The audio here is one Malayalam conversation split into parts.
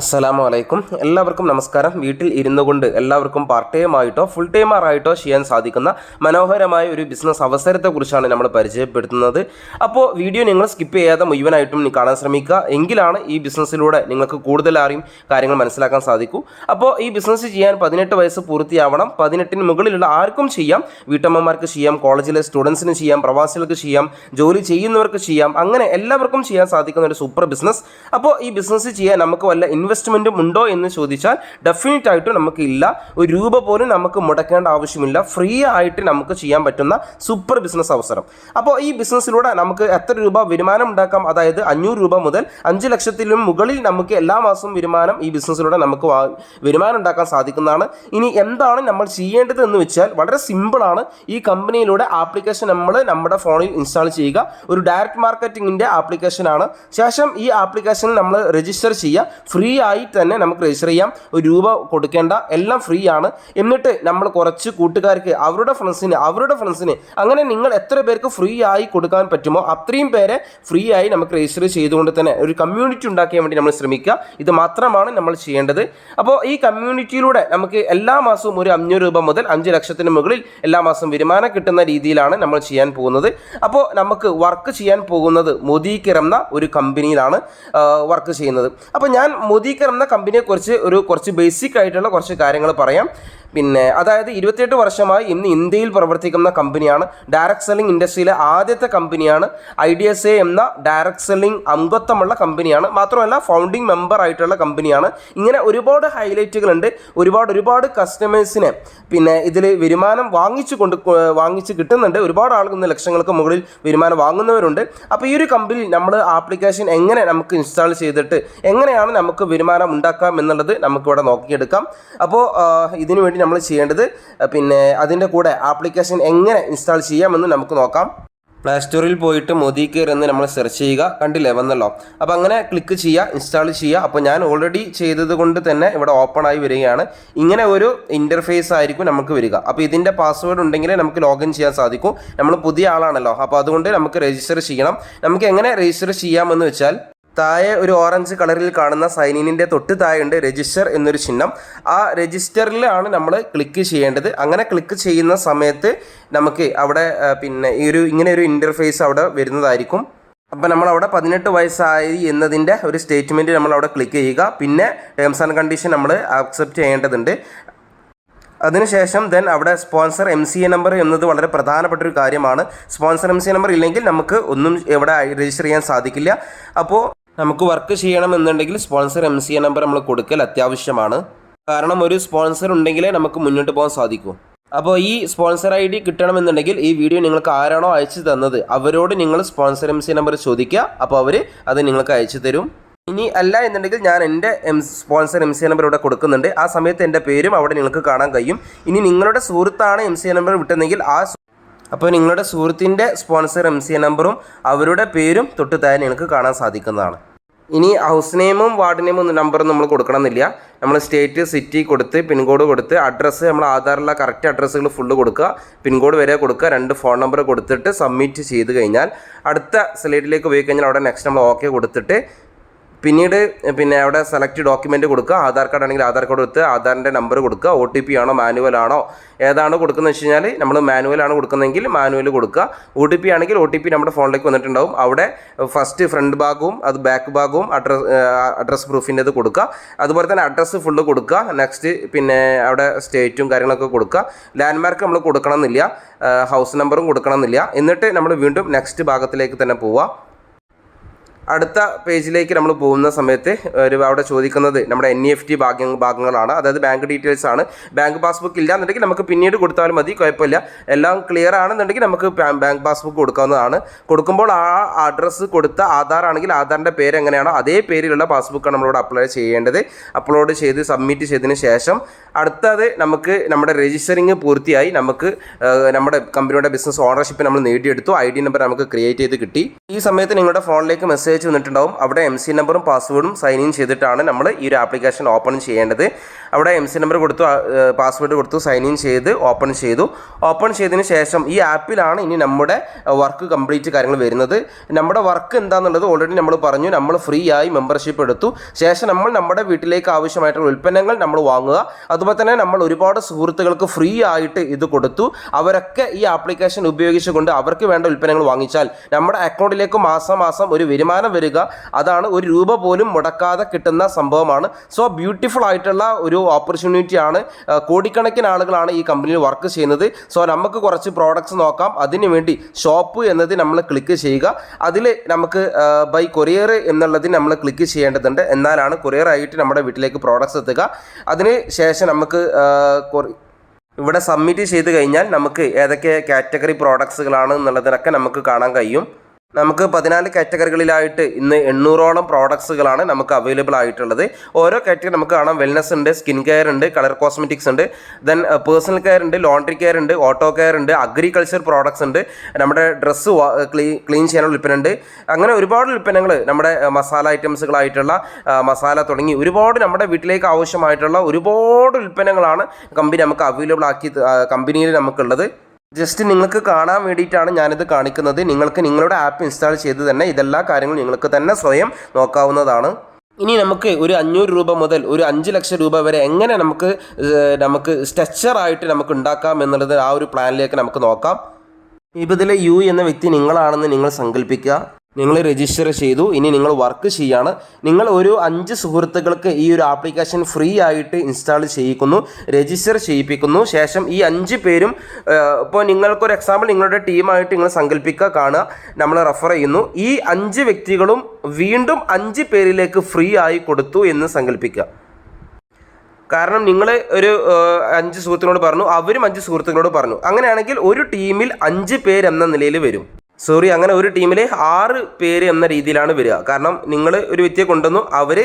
അസ്സലാമു അലൈക്കും എല്ലാവർക്കും നമസ്കാരം. വീട്ടിൽ ഇരുന്നു കൊണ്ട് എല്ലാവർക്കും പാർട്ട് ടൈം ആയിട്ടോ ഫുൾ ടൈമറായിട്ടോ ചെയ്യാൻ സാധിക്കുന്ന മനോഹരമായ ഒരു ബിസിനസ് അവസരത്തെക്കുറിച്ചാണ് നമ്മൾ പരിചയപ്പെടുത്തുന്നത്. അപ്പോൾ വീഡിയോ നിങ്ങൾ സ്കിപ്പ് ചെയ്യാതെ മുഴുവനായിട്ടും കാണാൻ ശ്രമിക്കുക. എങ്കിലാണ് ഈ ബിസിനസ്സിലൂടെ നിങ്ങൾക്ക് കൂടുതൽ അറിയും കാര്യങ്ങൾ മനസ്സിലാക്കാൻ സാധിക്കൂ. അപ്പോൾ ഈ ബിസിനസ് ചെയ്യാൻ പതിനെട്ട് വയസ്സ് പൂർത്തിയാവണം. പതിനെട്ടിന് മുകളിലുള്ള ആർക്കും ചെയ്യാം. വീട്ടമ്മമാർക്ക് ചെയ്യാം കോളേജിലെ സ്റ്റുഡൻസിന് ചെയ്യാം പ്രവാസികൾക്ക് ചെയ്യാം ജോലി ചെയ്യുന്നവർക്ക് ചെയ്യാം. അങ്ങനെ എല്ലാവർക്കും ചെയ്യാൻ സാധിക്കുന്ന ഒരു സൂപ്പർ ബിസിനസ് അപ്പോൾ ഈ ബിസിനസ് ചെയ്യാൻ നമുക്ക് വല്ല ഇൻവെസ്റ്റ്മെന്റും ഉണ്ടോ എന്ന് ചോദിച്ചാൽ ഡെഫിനറ്റ് ആയിട്ടും നമുക്ക് ഇല്ല. ഒരു രൂപ പോലും നമുക്ക് മുടക്കേണ്ട ആവശ്യമില്ല. ഫ്രീ ആയിട്ട് നമുക്ക് ചെയ്യാൻ പറ്റുന്ന സൂപ്പർ ബിസിനസ് അവസരം. അപ്പോൾ ഈ ബിസിനസ്സിലൂടെ നമുക്ക് എത്ര രൂപ വരുമാനം ഉണ്ടാക്കാം? അതായത് അഞ്ഞൂറ് രൂപ മുതൽ അഞ്ച് ലക്ഷത്തിലും മുകളിൽ നമുക്ക് എല്ലാ മാസവും വരുമാനം ഈ ബിസിനസ്സിലൂടെ നമുക്ക് വരുമാനം ഉണ്ടാക്കാൻ സാധിക്കുന്നതാണ്. ഇനി എന്താണ് നമ്മൾ ചെയ്യേണ്ടത് എന്ന് വെച്ചാൽ വളരെ സിമ്പിളാണ് ഈ കമ്പനിയിലൂടെ ആപ്ലിക്കേഷൻ നമ്മൾ നമ്മുടെ ഫോണിൽ ഇൻസ്റ്റാൾ ചെയ്യുക. ഒരു ഡയറക്റ്റ് മാർക്കറ്റിംഗിന്റെ ആപ്ലിക്കേഷനാണ് ശേഷം ഈ ആപ്ലിക്കേഷനിൽ നമ്മൾ രജിസ്റ്റർ ചെയ്യുക. ഫ്രീ ആയി തന്നെ നമുക്ക് രജിസ്റ്റർ ചെയ്യാം. ഒരു രൂപ കൊടുക്കേണ്ട. എല്ലാം ഫ്രീ ആണ്. എന്നിട്ട് നമ്മൾ കുറച്ച് കൂട്ടുകാർക്ക് അവരുടെ ഫ്രണ്ട്സിന് അവരുടെ ഫ്രണ്ട്സിന് അങ്ങനെ നിങ്ങൾ എത്ര പേർക്ക് ഫ്രീ ആയി കൊടുക്കാൻ പറ്റുമോ അത്രയും പേരെ ഫ്രീ ആയി നമുക്ക് രജിസ്റ്റർ ചെയ്തുകൊണ്ട് തന്നെ ഒരു കമ്മ്യൂണിറ്റി ഉണ്ടാക്കാൻ വേണ്ടി നമ്മൾ ശ്രമിക്കുക. ഇത് മാത്രമാണ് നമ്മൾ ചെയ്യേണ്ടത്. അപ്പോൾ ഈ കമ്മ്യൂണിറ്റിയിലൂടെ നമുക്ക് എല്ലാ മാസവും ഒരു അഞ്ഞൂറ് രൂപ മുതൽ അഞ്ച് ലക്ഷത്തിന് മുകളിൽ എല്ലാ മാസവും വരുമാനം കിട്ടുന്ന രീതിയിലാണ് നമ്മൾ ചെയ്യാൻ പോകുന്നത്. അപ്പോൾ നമുക്ക് വർക്ക് ചെയ്യാൻ പോകുന്നത് മോദി കിറന്ന ഒരു കമ്പനിയിലാണ് വർക്ക് ചെയ്യുന്നത്. അപ്പോൾ ഞാൻ മോദിക്കർ എന്ന കമ്പനിയെക്കുറിച്ച് ഒരു കുറച്ച് ബേസിക് ആയിട്ടുള്ള കുറച്ച് കാര്യങ്ങൾ പറയാം. പിന്നെ അതായത് ഇരുപത്തിയെട്ട് വർഷമായി ഇന്ന് ഇന്ത്യയിൽ പ്രവർത്തിക്കുന്ന കമ്പനിയാണ് ഡയറക്ട് സെല്ലിംഗ് ഇൻഡസ്ട്രിയിലെ ആദ്യത്തെ കമ്പനിയാണ് ഐ ഡി എസ് എ എന്ന ഡയറക്ട് സെല്ലിംഗ് അംഗത്വമുള്ള കമ്പനിയാണ് മാത്രമല്ല ഫൗണ്ടിങ് മെമ്പർ ആയിട്ടുള്ള കമ്പനിയാണ് ഇങ്ങനെ ഒരുപാട് ഹൈലൈറ്റുകളുണ്ട് ഒരുപാട് ഒരുപാട് കസ്റ്റമേഴ്സിനെ പിന്നെ ഇതിൽ വരുമാനം വാങ്ങിച്ചു കൊണ്ട് വാങ്ങിച്ച് കിട്ടുന്നുണ്ട്. ഒരുപാട് ആളുകൾ ഇന്ന് ലക്ഷങ്ങൾക്ക് മുകളിൽ വരുമാനം വാങ്ങുന്നവരുണ്ട്. അപ്പോൾ ഈ ഒരു കമ്പനി നമ്മൾ ആപ്ലിക്കേഷൻ എങ്ങനെ നമുക്ക് ഇൻസ്റ്റാൾ ചെയ്തിട്ട് എങ്ങനെയാണ് നമുക്ക് വരുമാനം ഉണ്ടാക്കാം എന്നുള്ളത് നമുക്കിവിടെ നോക്കിയെടുക്കാം. അപ്പോൾ ഇതിനു വേണ്ടി നമ്മൾ ചെയ്യേണ്ടത് പിന്നെ അതിന്റെ കൂടെ ആപ്ലിക്കേഷൻ എങ്ങനെ ഇൻസ്റ്റാൾ ചെയ്യാമെന്ന് നമുക്ക് നോക്കാം. പ്ലേ സ്റ്റോറിൽ പോയിട്ട് മോദി കെയർ എന്ന് നമ്മൾ സെർച്ച് ചെയ്യുക. കണ്ടില്ലേ വന്നല്ലോ. അപ്പോൾ അങ്ങനെ ക്ലിക്ക് ചെയ്യുക ഇൻസ്റ്റാൾ ചെയ്യുക. അപ്പോൾ ഞാൻ ഓൾറെഡി ചെയ്തത് കൊണ്ട് തന്നെ ഇവിടെ ഓപ്പൺ ആയി വരികയാണ്. ഇങ്ങനെ ഒരു ഇന്റർഫേസ് ആയിരിക്കും നമുക്ക് വരിക. അപ്പോൾ ഇതിന്റെ പാസ്വേഡ് ഉണ്ടെങ്കിൽ നമുക്ക് ലോഗിൻ ചെയ്യാൻ സാധിക്കും. നമ്മൾ പുതിയ ആളാണല്ലോ. അപ്പോൾ അതുകൊണ്ട് നമുക്ക് രജിസ്റ്റർ ചെയ്യണം. നമുക്ക് എങ്ങനെ രജിസ്റ്റർ ചെയ്യാമെന്ന് വെച്ചാൽ താഴെ ഒരു ഓറഞ്ച് കളറിൽ കാണുന്ന സൈനിനിന്റെ തൊട്ട് താഴെ ഉണ്ട് രജിസ്റ്റർ എന്നൊരു ചിഹ്നം. ആ രജിസ്റ്ററിലാണ് നമ്മൾ ക്ലിക്ക് ചെയ്യേണ്ടത്. അങ്ങനെ ക്ലിക്ക് ചെയ്യുന്ന സമയത്ത് നമുക്ക് അവിടെ പിന്നെ ഈ ഒരു ഇങ്ങനെ ഒരു ഇന്റർഫേസ് അവിടെ വരുന്നതായിരിക്കും. അപ്പോൾ നമ്മൾ അവിടെ പതിനെട്ട് വയസ്സായി എന്നതിന്റെ ഒരു സ്റ്റേറ്റ്മെന്റ് നമ്മൾ അവിടെ ക്ലിക്ക് ചെയ്യുക. പിന്നെ ടേംസ് ആൻഡ് കണ്ടീഷൻ നമ്മൾ ആക്സെപ്റ്റ് ചെയ്യേണ്ടതുണ്ട്. അതിനുശേഷം ദെൻ അവിടെ sponsor M C A number എന്നത് വളരെ പ്രധാനപ്പെട്ട ഒരു കാര്യമാണ്. Sponsor M C A number ഇല്ലെങ്കിൽ നമുക്ക് ഒന്നും ഇവിടെ രജിസ്റ്റർ ചെയ്യാൻ സാധിക്കില്ല. അപ്പോൾ നമുക്ക് വർക്ക് ചെയ്യണമെന്നുണ്ടെങ്കിൽ sponsor M C A number നമ്മൾ കൊടുക്കൽ അത്യാവശ്യമാണ്. കാരണം ഒരു സ്പോൺസർ ഉണ്ടെങ്കിലേ നമുക്ക് മുന്നോട്ട് പോകാൻ സാധിക്കൂ. അപ്പോൾ ഈ സ്പോൺസർ ഐ ഡി കിട്ടണമെന്നുണ്ടെങ്കിൽ ഈ വീഡിയോ നിങ്ങൾക്ക് ആരാണോ അയച്ചു തന്നത് അവരോട് നിങ്ങൾ സ്പോൺസർ എം സി നമ്പർ ചോദിക്കുക അപ്പോൾ അവർ അത് നിങ്ങൾക്ക് അയച്ചു തരും. ഇനി അല്ല എന്നുണ്ടെങ്കിൽ ഞാൻ എന്റെ M sponsor M C number ഇവിടെ കൊടുക്കുന്നുണ്ട്. ആ സമയത്ത് എന്റെ പേരും അവിടെ നിങ്ങൾക്ക് കാണാൻ കഴിയും. ഇനി നിങ്ങളുടെ സുഹൃത്താണ് എം സി നമ്പർ വിട്ടതെങ്കിൽ ആ അപ്പോൾ നിങ്ങളുടെ സുഹൃത്തിന്റെ സ്പോൺസർ എം സി നമ്പറും അവരുടെ പേരും തൊട്ട് താഴെ നിങ്ങൾക്ക് കാണാൻ സാധിക്കുന്നതാണ്. ഇനി ഹൗസ് നെയിമും വാർഡ് നെയിമും നമ്പറും നമ്മൾ കൊടുക്കണമെന്നില്ല. നമ്മൾ സ്റ്റേറ്റ് സിറ്റി കൊടുത്ത് പിൻകോഡ് കൊടുത്ത് അഡ്രസ്സ് നമ്മൾ ആധാറിലുള്ള കറക്റ്റ് അഡ്രസ്സുകൾ ഫുള്ള് കൊടുക്കുക. പിൻകോഡ് വരെ കൊടുക്കുക രണ്ട് ഫോൺ നമ്പർ കൊടുത്തിട്ട് സബ്മിറ്റ് ചെയ്ത് കഴിഞ്ഞാൽ അടുത്ത സ്ലൈഡിലേക്ക് പോയി കഴിഞ്ഞാൽ അവിടെ നെക്സ്റ്റ് നമ്മൾ ഓക്കെ കൊടുത്തിട്ട് പിന്നീട് പിന്നെ അവിടെ സെലക്ട് ഡോക്യുമെന്റ് കൊടുക്കുക. ആധാർ കാർഡ് ആണെങ്കിൽ ആധാർ കാർഡ് കൊടുത്ത് ആധാറിന്റെ നമ്പർ കൊടുക്കുക. ഒ ടി പി ആണോ മാനുവൽ ആണോ ഏതാണ് കൊടുക്കുന്നത് വെച്ച് കഴിഞ്ഞാൽ നമ്മൾ മാനുവൽ ആണ് കൊടുക്കുന്നതെങ്കിൽ മാനുവൽ കൊടുക്കുക. ഒ ടി പി ആണെങ്കിൽ ഒ ടി പി നമ്മുടെ ഫോണിലേക്ക് വന്നിട്ടുണ്ടാവും. അവിടെ ഫസ്റ്റ് ഫ്രണ്ട് ഭാഗവും അത് ബാക്ക് ഭാഗവും അഡ്രസ് അഡ്രസ് പ്രൂഫിന്റെത് കൊടുക്കുക. അതുപോലെ തന്നെ അഡ്രസ്സ് ഫുള്ള് കൊടുക്കുക. നെക്സ്റ്റ് പിന്നെ അവിടെ സ്റ്റേറ്റും കാര്യങ്ങളൊക്കെ കൊടുക്കുക. ലാൻഡ് മാർക്ക് നമ്മൾ കൊടുക്കണമെന്നില്ല. ഹൗസ് നമ്പറും കൊടുക്കണമെന്നില്ല. എന്നിട്ട് നമ്മൾ വീണ്ടും നെക്സ്റ്റ് ഭാഗത്തിലേക്ക് തന്നെ പോവുക. അടുത്ത പേജിലേക്ക് നമ്മൾ പോകുന്ന സമയത്ത് ഒരു അവിടെ ചോദിക്കുന്നത് നമ്മുടെ എൻ ഇ എഫ് ടി ഭാഗ്യ ഭാഗങ്ങളാണ്. അതായത് ബാങ്ക് ഡീറ്റെയിൽസ് ആണ്. ബാങ്ക് പാസ്ബുക്ക് ഇല്ല എന്നുണ്ടെങ്കിൽ നമുക്ക് പിന്നീട് കൊടുത്താലും മതി. കുഴപ്പമില്ല. എല്ലാം ക്ലിയർ ആണെന്നുണ്ടെങ്കിൽ നമുക്ക് ബാങ്ക് പാസ്ബുക്ക് കൊടുക്കാവുന്നതാണ്. കൊടുക്കുമ്പോൾ ആ അഡ്രസ്സ് കൊടുത്ത ആധാർ ആണെങ്കിൽ ആധാറിന്റെ പേര് എങ്ങനെയാണോ അതേ പേരിലുള്ള പാസ്ബുക്കാണ് നമ്മളോട് അപ്ലൈ ചെയ്യേണ്ടത്. അപ്ലോഡ് ചെയ്ത് സബ്മിറ്റ് ചെയ്തതിന് ശേഷം അടുത്തത് നമുക്ക് നമ്മുടെ രജിസ്റ്ററിങ് പൂർത്തിയായി. നമുക്ക് നമ്മുടെ കമ്പനിയുടെ ബിസിനസ് ഓണർഷിപ്പ് നമ്മൾ നേടിയെടുത്തു. ഐ ഡി നമ്പർ നമുക്ക് ക്രിയേറ്റ് ചെയ്ത് കിട്ടി. ഈ സമയത്ത് നിങ്ങളുടെ ഫോണിലേക്ക് മെസ്സേജ് പേജ് വന്നിട്ടുണ്ടാവും. അവിടെ എം സി നമ്പറും പാസ്വേഡും സൈൻ ഇൻ ചെയ്തിട്ടാണ് നമ്മൾ ഈ ഒരു ആപ്ലിക്കേഷൻ ഓപ്പൺ ചെയ്യേണ്ടത്. അവിടെ എം സി നമ്പർ കൊടുത്തു പാസ്വേഡ് കൊടുത്തു സൈൻ ഇൻ ചെയ്ത് ഓപ്പൺ ചെയ്തു. ഓപ്പൺ ചെയ്തതിന് ശേഷം ഈ ആപ്പിലാണ് ഇനി നമ്മുടെ വർക്ക് കംപ്ലീറ്റ് കാര്യങ്ങൾ വരുന്നത്. നമ്മുടെ വർക്ക് എന്താണെന്നുള്ളത് ഓൾറെഡി നമ്മൾ പറഞ്ഞു. നമ്മൾ ഫ്രീ ആയി മെമ്പർഷിപ്പ് എടുത്തു. ശേഷം നമ്മൾ നമ്മുടെ വീട്ടിലേക്ക് ആവശ്യമായിട്ടുള്ള ഉൽപ്പന്നങ്ങൾ നമ്മൾ വാങ്ങുക. അതുപോലെ തന്നെ നമ്മൾ ഒരുപാട് സുഹൃത്തുക്കൾക്ക് ഫ്രീ ആയിട്ട് ഇത് കൊടുത്തു. അവരൊക്കെ ഈ ആപ്ലിക്കേഷൻ ഉപയോഗിച്ചുകൊണ്ട് അവർക്ക് വേണ്ട ഉൽപ്പന്നങ്ങൾ വാങ്ങിച്ചാൽ നമ്മുടെ അക്കൗണ്ടിലേക്ക് മാസം മാസം ഒരു വരുമാനം വരിക. അതാണ് ഒരു രൂപ പോലും മുടക്കാതെ കിട്ടുന്ന സംഭവമാണ്. സോ ബ്യൂട്ടിഫുൾ ആയിട്ടുള്ള ഒരു ഓപ്പർച്യൂണിറ്റിയാണ് കോടിക്കണക്കിന് ആളുകളാണ് ഈ കമ്പനിയിൽ വർക്ക് ചെയ്യുന്നത്. സോ നമുക്ക് കുറച്ച് പ്രോഡക്റ്റ്സ് നോക്കാം. അതിനുവേണ്ടി ഷോപ്പ് എന്നത് നമ്മൾ ക്ലിക്ക് ചെയ്യുക. അതിൽ നമുക്ക് ബൈ കൊറിയർ എന്നുള്ളതിന് നമ്മൾ ക്ലിക്ക് ചെയ്യേണ്ടതുണ്ട്. എന്നാലാണ് കൊറിയർ ആയിട്ട് നമ്മുടെ വീട്ടിലേക്ക് പ്രോഡക്റ്റ്സ് എത്തുക. അതിന് ശേഷം നമുക്ക് ഇവിടെ സബ്മിറ്റ് ചെയ്ത് കഴിഞ്ഞാൽ നമുക്ക് ഏതൊക്കെ കാറ്റഗറി പ്രോഡക്ട്സുകളാണ് എന്നുള്ളതിനൊക്കെ നമുക്ക് കാണാൻ കഴിയും. നമുക്ക് പതിനാല് കാറ്റഗറികളിലായിട്ട് ഇന്ന് എണ്ണൂറോളം പ്രോഡക്ട്സുകളാണ് നമുക്ക് അവൈലബിൾ ആയിട്ടുള്ളത്. ഓരോ കാറ്റഗറി നമുക്ക് കാണാം. വെൽനസ് ഉണ്ട് സ്കിൻ കെയർ ഉണ്ട് കളർ കോസ്മെറ്റിക്സ് ഉണ്ട്. ദെൻ പേഴ്സണൽ കെയർ ഉണ്ട് ലോണ്ടറി കെയർ ഉണ്ട് ഓട്ടോ കെയർ ഉണ്ട് അഗ്രികൾച്ചർ പ്രോഡക്ട്സ് ഉണ്ട്. നമ്മുടെ ഡ്രസ്സ് ക്ലീൻ ചെയ്യാനുള്ള ഉൽപ്പന്നം ഉണ്ട്. അങ്ങനെ ഒരുപാട് ഉൽപ്പന്നങ്ങൾ നമ്മുടെ മസാല ഐറ്റംസുകളായിട്ടുള്ള മസാല തുടങ്ങി ഒരുപാട് നമ്മുടെ വീട്ടിലേക്ക് ആവശ്യമായിട്ടുള്ള ഒരുപാട് ഉൽപ്പന്നങ്ങളാണ് കമ്പനി നമുക്ക് അവൈലബിൾ ആക്കി കമ്പനിയിൽ നമുക്കുള്ളത്. ജസ്റ്റ് നിങ്ങൾക്ക് കാണാൻ വേണ്ടിയിട്ടാണ് ഞാനിത് കാണിക്കുന്നത്. നിങ്ങൾക്ക് നിങ്ങളുടെ ആപ്പ് ഇൻസ്റ്റാൾ ചെയ്ത് തന്നെ ഇതെല്ലാ കാര്യങ്ങളും നിങ്ങൾക്ക് തന്നെ സ്വയം നോക്കാവുന്നതാണ്. ഇനി നമുക്ക് ഒരു അഞ്ഞൂറ് രൂപ മുതൽ ഒരു അഞ്ച് ലക്ഷം രൂപ വരെ എങ്ങനെ നമുക്ക് നമുക്ക് സ്ട്രെച്ചറായിട്ട് നമുക്ക് ഉണ്ടാക്കാം എന്നുള്ളത് ആ ഒരു പ്ലാനിലേക്ക് നമുക്ക് നോക്കാം. ഇപ്പോൾ ഇതിലെ യു എന്ന വ്യക്തി നിങ്ങളാണെന്ന് നിങ്ങൾ സങ്കല്പിക്കുക. നിങ്ങൾ രജിസ്റ്റർ ചെയ്തു. ഇനി നിങ്ങൾ വർക്ക് ചെയ്യാണ്. നിങ്ങൾ ഒരു അഞ്ച് സുഹൃത്തുക്കൾക്ക് ഈ ഒരു ആപ്ലിക്കേഷൻ ഫ്രീ ആയിട്ട് ഇൻസ്റ്റാൾ ചെയ്യിക്കുന്നു. രജിസ്റ്റർ ചെയ്യിപ്പിക്കുന്നു. ശേഷം ഈ അഞ്ച് പേരും ഇപ്പോൾ നിങ്ങൾക്കൊരു എക്സാമ്പിൾ നിങ്ങളുടെ ടീമായിട്ട് നിങ്ങൾ സങ്കല്പിക്കുക കാണുക. നമ്മൾ റെഫർ ചെയ്യുന്നു. ഈ അഞ്ച് വ്യക്തികളും വീണ്ടും അഞ്ച് പേരിലേക്ക് ഫ്രീ ആയി കൊടുത്തു എന്ന് സങ്കല്പിക്കുക കാരണം നിങ്ങൾ ഒരു അഞ്ച് സുഹൃത്തുക്കളോട് പറഞ്ഞു അവരും അഞ്ച് സുഹൃത്തുക്കളോട് പറഞ്ഞു. അങ്ങനെയാണെങ്കിൽ ഒരു ടീമിൽ അഞ്ച് പേരെന്ന നിലയിൽ വരും. സോറി അങ്ങനെ ഒരു ടീമിൽ ആറ് പേര് എന്ന രീതിയിലാണ് വരിക. കാരണം നിങ്ങൾ ഒരു വ്യക്തിയെ കൊണ്ടുവന്നു അവർ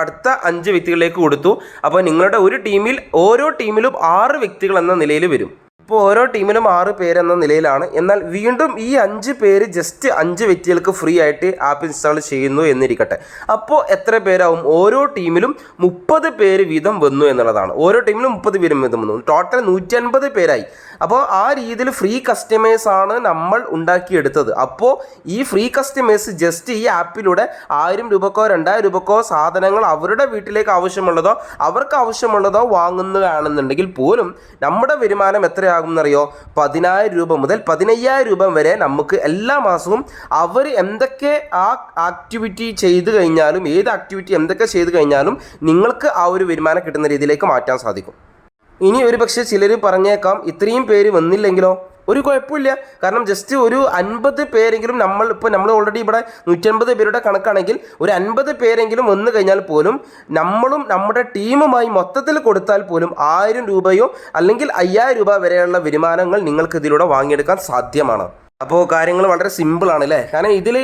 അടുത്ത അഞ്ച് വ്യക്തികളിലേക്ക് കൊടുത്തു. അപ്പോൾ നിങ്ങളുടെ ഒരു ടീമിൽ ഓരോ ടീമിലും ആറ് വ്യക്തികൾ എന്ന നിലയിൽ വരും. ഇപ്പോൾ ഓരോ ടീമിലും ആറ് പേരെന്ന നിലയിലാണ്. എന്നാൽ വീണ്ടും ഈ അഞ്ച് പേര് ജസ്റ്റ് അഞ്ച് വ്യക്തികൾക്ക് ഫ്രീ ആയിട്ട് ആപ്പ് ഇൻസ്റ്റാൾ ചെയ്യുന്നു എന്നിരിക്കട്ടെ. അപ്പോൾ എത്ര പേരാവും? ഓരോ ടീമിലും മുപ്പത് പേര് വീതം വന്നു എന്നുള്ളതാണ്. ഓരോ ടീമിലും മുപ്പത് പേരും വീതം വന്നു. ടോട്ടൽ നൂറ്റി അൻപത് പേരായി. അപ്പോൾ ആ രീതിയിൽ ഫ്രീ കസ്റ്റമേഴ്സ് ആണ് നമ്മൾ ഉണ്ടാക്കിയെടുത്തത്. അപ്പോൾ ഈ ഫ്രീ കസ്റ്റമേഴ്സ് ജസ്റ്റ് ഈ ആപ്പിലൂടെ ആയിരം രൂപക്കോ രണ്ടായിരം രൂപക്കോ സാധനങ്ങൾ അവരുടെ വീട്ടിലേക്ക് ആവശ്യമുള്ളതോ അവർക്ക് ആവശ്യമുള്ളതോ വാങ്ങുന്നതാണെന്നുണ്ടെങ്കിൽ പോലും നമ്മുടെ വരുമാനം എത്രയാകും എന്നറിയോ പതിനായിരം രൂപ മുതൽ പതിനയ്യായിരം രൂപ വരെ നമുക്ക് എല്ലാ മാസവും അവർ എന്തൊക്കെ ആ ആക്ടിവിറ്റി ചെയ്തു കഴിഞ്ഞാലും ഏത് ആക്ടിവിറ്റി എന്തൊക്കെ ചെയ്തു കഴിഞ്ഞാലും നിങ്ങൾക്ക് ആ ഒരു വരുമാനം കിട്ടുന്ന രീതിയിലേക്ക് മാറ്റാൻ സാധിക്കും. ഇനി ഒരു പക്ഷേ ചിലർ പറഞ്ഞേക്കാം ഇത്രയും പേര് വന്നില്ലെങ്കിലോ? ഒരു കുഴപ്പമില്ല. കാരണം ജസ്റ്റ് ഒരു അൻപത് പേരെങ്കിലും നമ്മൾ ഇപ്പോൾ നമ്മൾ ഓൾറെഡി ഇവിടെ നൂറ്റൻപത് പേരുടെ കണക്കാണെങ്കിൽ ഒരു അൻപത് പേരെങ്കിലും വന്നു കഴിഞ്ഞാൽ പോലും നമ്മളും നമ്മുടെ ടീമുമായി മൊത്തത്തിൽ കൊടുത്താൽ പോലും ആയിരം രൂപയോ അല്ലെങ്കിൽ അയ്യായിരം രൂപ വരെയുള്ള വരുമാനങ്ങൾ നിങ്ങൾക്ക് ഇതിലൂടെ വാങ്ങിയെടുക്കാൻ സാധ്യമാണ്. അപ്പോൾ കാര്യങ്ങൾ വളരെ സിമ്പിളാണ് അല്ലേ കാരണം ഇതിൽ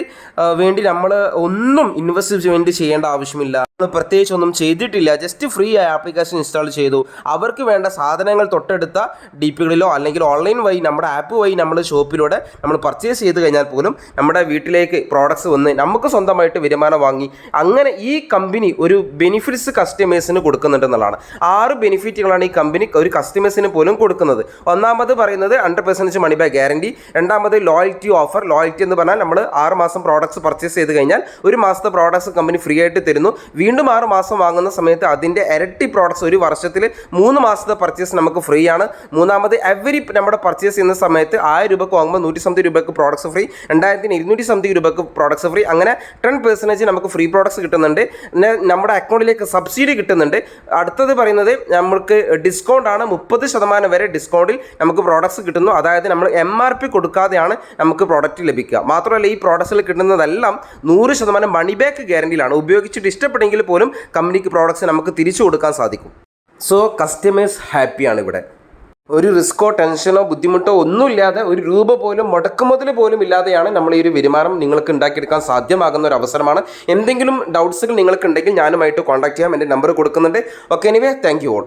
വേണ്ടി നമ്മൾ ഒന്നും ഇൻവെസ്റ്റ് വേണ്ടി ചെയ്യേണ്ട ആവശ്യമില്ല. പ്രത്യേകിച്ച് ഒന്നും ചെയ്തിട്ടില്ല. ജസ്റ്റ് ഫ്രീ ആയി ആപ്ലിക്കേഷൻ ഇൻസ്റ്റാൾ ചെയ്തു. അവർക്ക് വേണ്ട സാധനങ്ങൾ തൊട്ടടുത്ത ഡി പികളിലോ അല്ലെങ്കിൽ ഓൺലൈൻ വഴി നമ്മുടെ ആപ്പ് വഴി നമ്മൾ ഷോപ്പിലൂടെ നമ്മൾ പർച്ചേസ് ചെയ്ത് കഴിഞ്ഞാൽ പോലും നമ്മുടെ വീട്ടിലേക്ക് പ്രോഡക്റ്റ്സ് വന്ന് നമുക്ക് സ്വന്തമായിട്ട് വരുമാനം വാങ്ങി. അങ്ങനെ ഈ കമ്പനി ഒരു ബെനിഫിറ്റ്സ് കസ്റ്റമേഴ്സിന് കൊടുക്കുന്നുണ്ടെന്നുള്ളതാണ് ആറ് ബെനിഫിറ്റുകളാണ് ഈ കമ്പനി ഒരു കസ്റ്റമേഴ്സിന് പോലും കൊടുക്കുന്നത്. ഒന്നാമത് പറയുന്നത് hundred percentage money back guarantee രണ്ടാമത് ലോയൽറ്റി ഓഫർ ലോയൽറ്റി എന്ന് പറഞ്ഞാൽ നമ്മൾ ആറ് മാസം പ്രോഡക്ട്സ് പർച്ചേസ് ചെയ്ത് കഴിഞ്ഞാൽ ഒരു മാസത്തെ പ്രോഡക്ട്സ് കമ്പനി ഫ്രീ ആയിട്ട് തരുന്നു. വീണ്ടും ആറ് മാസം വാങ്ങുന്ന സമയത്ത് അതിന്റെ ഇരട്ടി പ്രോഡക്ട്സ് ഒരു വർഷത്തിൽ മൂന്ന് മാസത്തെ പർച്ചേസ് നമുക്ക് ഫ്രീ ആണ്. മൂന്നാമത് എവറി നമ്മുടെ പർച്ചേസ് ചെയ്യുന്ന സമയത്ത് ആയിരം രൂപക്ക് വാങ്ങുമ്പോൾ നൂറ്റി സംതിങ് രൂപയ്ക്ക് പ്രോഡക്ട്സ് ഫ്രീ രണ്ടായിരത്തിന് ഇരുന്നൂറ്റി സംതിങ് രൂപയ്ക്ക് പ്രോഡക്ട്സ് ഫ്രീ അങ്ങനെ ടെൻ പെർസെന്റേജ് നമുക്ക് ഫ്രീ പ്രോഡക്ട്സ് കിട്ടുന്നുണ്ട്. പിന്നെ നമ്മുടെ അക്കൗണ്ടിലേക്ക് സബ്സിഡി കിട്ടുന്നുണ്ട്. അടുത്തത് പറയുന്നത് നമുക്ക് ഡിസ്കൗണ്ട് ആണ്. മുപ്പത് ശതമാനം വരെ ഡിസ്കൗണ്ടിൽ നമുക്ക് പ്രോഡക്ട്സ് കിട്ടുന്നു. അതായത് നമ്മൾ എം ആർ പി കൊടുക്കാതെയാണ് നമുക്ക് പ്രോഡക്റ്റ് ലഭിക്കുക. മാത്രമല്ല ഈ പ്രോഡക്ട്സിൽ കിട്ടുന്നതെല്ലാം നൂറ് ശതമാനം മണി ബാക്ക് ഗ്യാരണ്ടിയിലാണ് ഉപയോഗിച്ചിട്ട് ഇഷ്ടപ്പെട്ടെങ്കിൽ പോലും കമ്പനിക്ക് പ്രോഡക്റ്റ്സ് നമുക്ക് തിരിച്ചു കൊടുക്കാൻ സാധിക്കും. സോ കസ്റ്റമേഴ്സ് ഹാപ്പിയാണ് ഇവിടെ. ഒരു റിസ്ക്കോ ടെൻഷനോ ബുദ്ധിമുട്ടോ ഒന്നുമില്ലാതെ ഒരു രൂപ പോലും മുടക്കുമുതൽ പോലും ഇല്ലാതെയാണ് നമ്മൾ ഈ ഒരു വരുമാനം നിങ്ങൾക്ക് ഉണ്ടാക്കിയെടുക്കാൻ സാധ്യമാകുന്ന ഒരു അവസരമാണ്. എന്തെങ്കിലും ഡൗട്ട്സുകൾ നിങ്ങൾക്കുണ്ടെങ്കിൽ ഞാനുമായിട്ട് കോൺടാക്ട് ചെയ്യാം. എന്റെ നമ്പർ കൊടുക്കുന്നുണ്ട്. Okay anyway thank you all